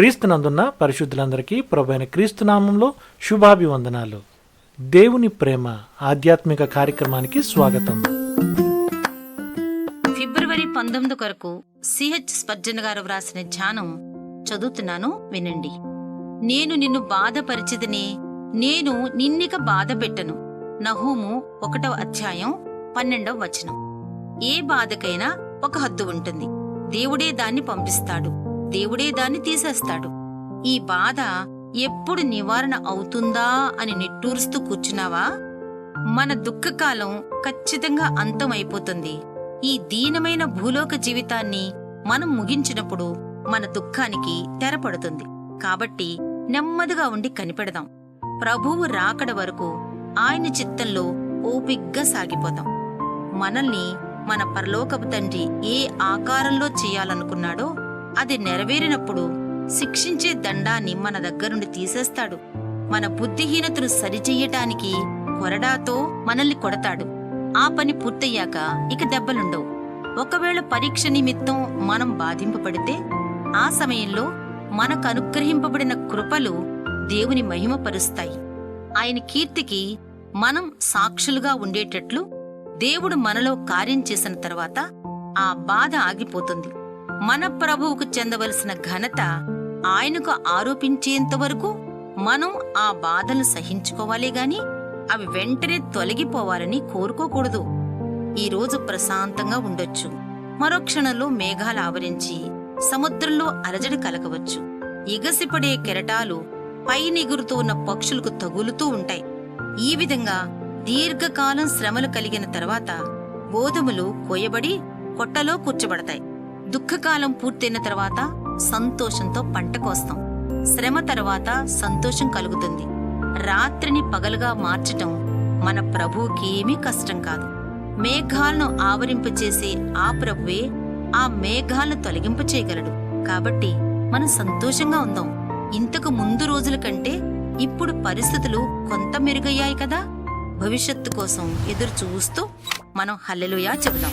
క్రీస్తునందున్న పరిశుద్ధులందరికీ ప్రభైన క్రీస్తునామంలో శుభాభివందనాలు. దేవుని ప్రేమ ఆధ్యాత్మిక కార్యక్రమానికి స్వాగతం. ఫిబ్రవరి పంతొమ్మిది కొరకు సిహెచ్ స్పర్జన్ గారు వ్రాసిన ధ్యానం చదువుతున్నాను వినండి. నేను నిన్ను బాధపరిచిదని నేను నిన్నిక బాధ పెట్టను నహూము ఒకటవ అధ్యాయం పన్నెండవ వచనం. ఏ బాధకైనా ఒక హద్దు ఉంటుంది. దేవుడే దాన్ని పంపిస్తాడు. దేవుడే దాన్ని తీసేస్తాడు. ఈ బాధ ఎప్పుడు నివారణ అవుతుందా అని నిట్టూరుస్తూ కూర్చున్నావా? మన దుఃఖకాలం ఖచ్చితంగా అంతమైపోతుంది. ఈ దీనమైన భూలోక జీవితాన్ని మనం ముగించినప్పుడు మన దుఃఖానికి తెరపడుతుంది కాబట్టి నెమ్మదిగా ఉండి కనిపెడదాం. ప్రభువు రాకడ వరకు ఆయన చిత్తంలో ఓపిగ్గా సాగిపోదాం. మనల్ని మన పరలోకపు తండ్రి ఏ ఆకారంలో చేయాలనుకున్నాడో అది నెరవేరినప్పుడు శిక్షించే దండాన్ని మన దగ్గరుండి తీసేస్తాడు. మన బుద్ధిహీనతను సరిచెయ్యటానికి కొరడాతో మనల్ని కొడతాడు. ఆ పని పూర్తయ్యాక ఇక దెబ్బలుండవు. ఒకవేళ పరీక్ష నిమిత్తం మనం బాధింపబడితే ఆ సమయంలో మనకు అనుగ్రహింపబడిన కృపలు దేవుని మహిమపరుస్తాయి. ఆయన కీర్తికి మనం సాక్షులుగా ఉండేటట్లు దేవుడు మనలో కార్యం చేసిన తర్వాత ఆ బాధ ఆగిపోతుంది. మన ప్రభువుకు చెందవలసిన ఘనత ఆయనకు ఆరోపించేంత వరకు మనం ఆ బాధలు సహించుకోవాలి గాని అవి వెంటనే తొలగిపోవాలని కోరుకోకూడదు. ఈ రోజు ప్రశాంతంగా ఉండొచ్చు. మరో క్షణంలో మేఘాలు ఆవరించి సముద్రంలో అలజడి కలగవచ్చు. ఎగసిపడే కెరటాలు పైనెగురుతూ ఉన్న పక్షులకు తగులుతూ ఉంటాయి. ఈ విధంగా దీర్ఘకాలం శ్రమలు కలిగిన తర్వాత గోధుమలు కోయబడి కొట్టలో కూర్చబడతాయి. దుఃఖకాలం పూర్తయిన తర్వాత సంతోషంతో పంట కోస్తాం. శ్రమ తర్వాత సంతోషం కలుగుతుంది. రాత్రిని పగలుగా మార్చటం మన ప్రభువుకేమీ కష్టం కాదు. మేఘాలను ఆవరింపచేసే ఆ ప్రభువే ఆ మేఘాలను తొలగింపచేయగలడు కాబట్టి మనం సంతోషంగా ఉందాం. ఇంతకు ముందు రోజుల కంటే ఇప్పుడు పరిస్థితులు కొంత మెరుగయ్యాయి కదా. భవిష్యత్తు కోసం ఎదురు చూస్తూ మనం హల్లెలుయా చెబుదాం.